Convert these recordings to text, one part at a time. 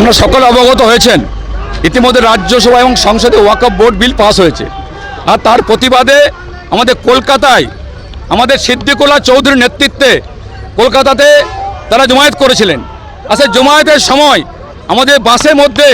আমরা সকলে অবগত হয়েছেন। ইতিমধ্যে রাজ্যসভা এবং সংসদে ওয়াকফ বোর্ড বিল পাস হয়েছে। আর তার প্রতিবাদে আমাদের কলকাতায় আমাদের সিদ্দিকুল্লাহ চৌধুরীর নেতৃত্বে কলকাতাতে তারা জমায়েত করেছিলেন। আর জমায়েতের সময় আমাদের বাসের মধ্যে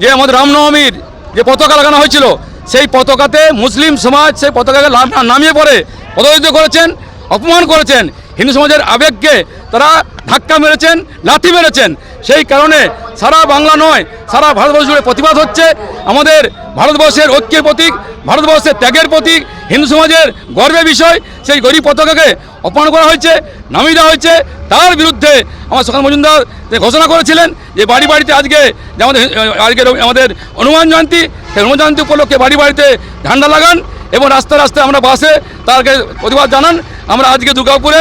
যে আমাদের রামনবমীর যে পতাকা লাগানো হয়েছিল, সেই পতাকাতে মুসলিম সমাজ সেই পতাকাকে নামিয়ে পড়ে পদচিত করেছেন, অপমান করেছেন। হিন্দু সমাজের আবেগকে তারা ধাক্কা মেরেছেন লাথি মেরেছেন। সেই কারণে সারা বাংলা নয়, সারা ভারতবর্ষ জুড়ে প্রতিবাদ হচ্ছে। আমাদের ভারতবর্ষের ঐক্যের প্রতীক, ভারতবর্ষের ত্যাগের প্রতীক, হিন্দু সমাজের গর্বের বিষয়। সেই গরিব পতাকাকে অপমান করা হয়েছে, নামিয়ে দেওয়া হয়েছে। তার বিরুদ্ধে আমার সকাল মজুমদার ঘোষণা করেছিলেন যে বাড়ি বাড়িতে আজকে যে আমাদের আজকে আমাদের হনুমান জয়ন্তী, সেই হনুমান জয়ন্তী উপলক্ষে বাড়ি বাড়িতে ঝান্ডা লাগান। এবং রাস্তায় রাস্তায় আমরা বাসে তাকে প্রতিবাদ জানান। আমরা আজকে দুর্গাপুরে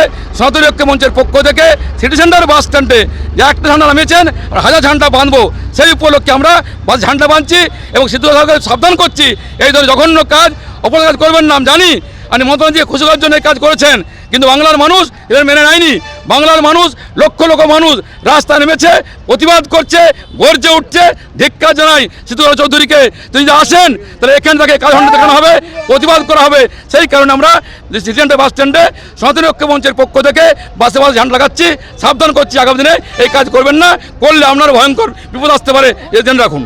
ঐক্য মঞ্চের পক্ষ থেকে সিটি সেন্টার বাস স্ট্যান্ডে যে একটা ঝান্ডা নামিয়েছেন, আর হাজার ঝান্ডা বাঁধবো, সেই উপলক্ষে আমরা বাস ঝান্ডা বাঁধছি এবং সিদ্ধ সাবধান করছি। এই ধরনের জঘন্য কাজ অপরাধ কাজ করবেন না জানি। আর মমতাজি খুশি করার জন্য কাজ করেছেন, কিন্তু বাংলার মানুষ এদের মেনে নেয়নি। বাংলার মানুষ, লক্ষ লক্ষ মানুষ রাস্তায় নেমেছে, প্রতিবাদ করছে, গর্জে উঠছে, ধিক্কার জানাই সিদ্ধুরা চৌধুরীকে। তিনি যদি আসেন, তাহলে এখানে তাকে কাজ দেখানো হবে, প্রতিবাদ করা হবে। সেই কারণে আমরা সিটিএনটে বাস স্ট্যান্ডে সনাতনী ঐক্য মঞ্চের পক্ষ থেকে বাসে বাসে ঝান্ডা লাগাচ্ছি, সাবধান করছি, আগামী দিনে এই কাজ করবেন না, করলে আপনার ভয়ঙ্কর বিপদ আসতে পারে এ জেনে রাখুন।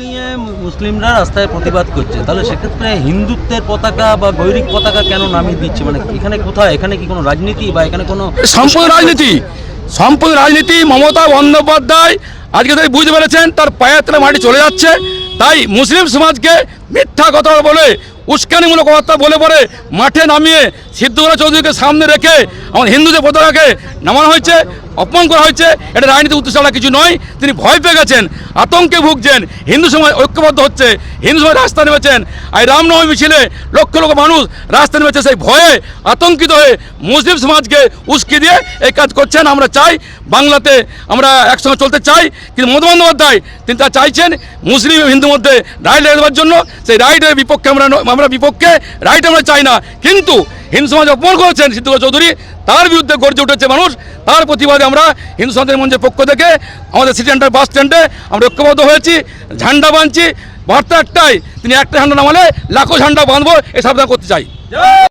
নিয়ে মুসলিমরা রাস্তায় প্রতিবাদ করছে। তাহলে সেক্ষেত্রে হিন্দুত্বের পতাকা বা গৈরিক পতাকা কেন নামিয়ে দিচ্ছে? মানে এখানে কোথায়? এখানে কি কোনো রাজনীতি বা এখানে কোনো সম্পূর্ণ রাজনীতি। সম্পদ রাজনীতি মমতা বন্দ্যোপাধ্যায় আজকে তাই বুঝতে পেরেছেন তার পায়ের তলে মাটি চলে যাচ্ছে। তাই মুসলিম সমাজকে মিথ্যা কথা বলে উস্কানিমূলক কথা বলে পরে মাঠে নামিয়ে সিদ্ধগোলা চৌধুরীকে সামনে রেখে আমাদের হিন্দুদের পতাকাকে নামানো হয়েছে, অপমান করা হয়েছে। এটা রাজনীতি ছাড়া কিছু নয়, তিনি ভয় পেয়ে গেছেন, আতঙ্কে ভুগছেন, হিন্দু সমাজ ঐক্যবদ্ধ হচ্ছে, হিন্দু সমাজ রাস্তা নেমেছেন। আর রামনবমী মিছিলে লক্ষ লক্ষ মানুষ রাস্তা নেমেছে, সেই ভয়ে আতঙ্কিত হয়ে মুসলিম সমাজকে উস্কে দিয়ে এই কাজ করছেন। আমরা চাই বাংলাতে আমরা একসঙ্গে চলতে চাই, কিন্তু মমতা বন্দ্যোপাধ্যায়, তিনি তা চাইছেন মুসলিম হিন্দুর মধ্যে রাইট দেওয়ার জন্য। সেই রাইটের বিপক্ষে আমরা আমরা বিপক্ষে রাইট আমরা চাই না। কিন্তু হিন্দু সমাজ অপমান করেছেন সিদ্ধু চৌধুরী। তার বিরুদ্ধে গর্জে উঠেছে মানুষ। তার প্রতিবাদে আমরা হিন্দু সমাজের মঞ্চের পক্ষ থেকে আমাদের সিটি সেন্টার বাস স্ট্যান্ডে আমরা ঐক্যবদ্ধ হয়েছি, ঝান্ডা বাঁধছি। বার্তা একটাই, তিনি একটা ঝান্ডা নামালে লাখো ঝান্ডা বাঁধবো এই সাবধান করতে চাই। জয়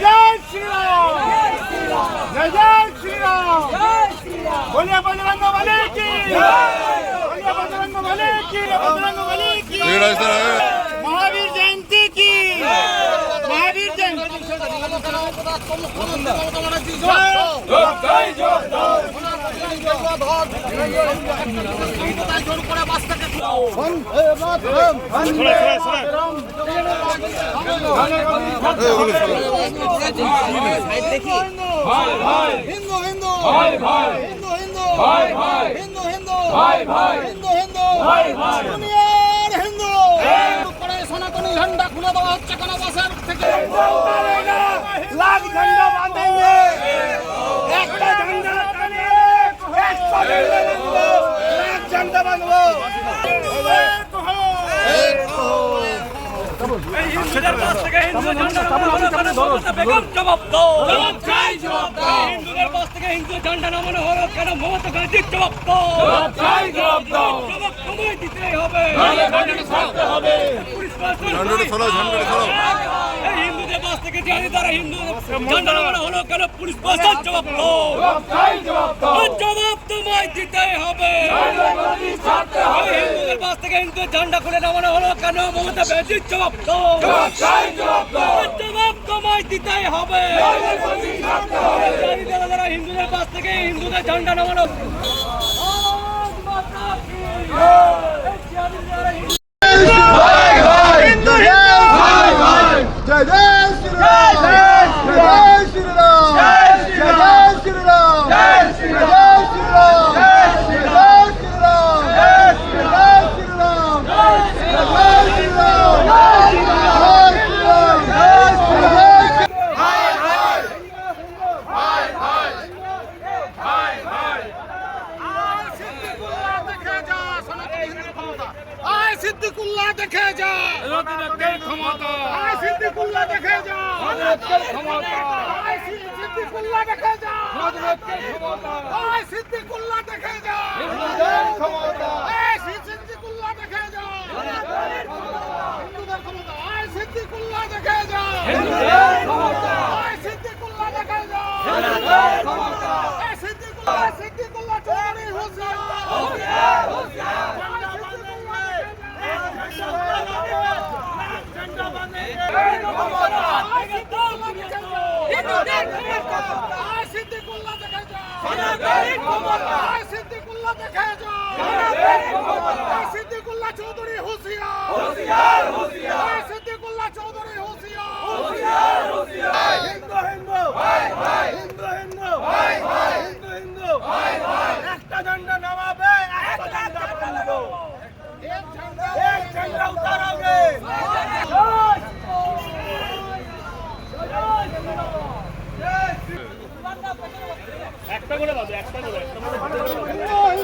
जय श्री राम जय श्री राम बोले बजरंग बली की बोले बजरंग बली की बजरंग बली की महावीर जयंती की महावीर जयंती जय जय जय হিন্দু হিন্দু সনাতনী ঝান্ডা খুলে দেওয়া হচ্ছে কোন বছর থেকে লাখ ঝান্ডা বাঁধেঙ্গে একটা ঝান্ডা টানিয়ে একশো ঝান্ডা বাঁধবো লাখ ঝান্ডা বাঁধবো এক হো এক হো হিন্দুদের পাশ থেকে হিন্দু ঝান্ডা নামানো হলো কেন? মমতা বেগম জবাব জবাব চাই জবাব দাও? হিন্দুদের পাশ থেকে হিন্দু ঝান্ডা নামানো হলো কেন? মমতা ব্যানার্জি জবাব দাও। জবাব চাই জবাব দাও? জবাব তোমায় দিতেই হবে। নাহলে ঝান্ডা ছাড়তে হবে। পুলিশ প্রশাসন ঝান্ডা ছড়াও ঝান্ডা ছড়াও। এই হিন্দুদের পাশ থেকে জানি তারা হিন্দু ঝান্ডা নামানো হলো কেন? পুলিশ প্রশাসন জবাব জবাব তোমায় দিতেই হবে। হবে। হিন্দুদের হিন্দু ঝান্ডা খুলে নামানো হলো কেন মমতা ব্যানার্জির জবাব জবাব তোমায় দিতেই হবে। হিন্দুদের কাছ থেকে হিন্দুদের ঝান্ডা নামানো। দেখে যা। ক্ষমতা। আয় সিদ্দিকুল্লাহ দেখে যা। ক্ষমতা। আয় সিদ্দিকুল্লাহ দেখে যা। ক্ষমতা। আয় সিদ্দিকুল্লাহ দেখে যা। ক্ষমতা। আয় সিদ্দিকুল্লাহ দেখে যা। হিন্দুদের ক্ষমতা। আয় Siddiqullah Hang on,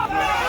hang on.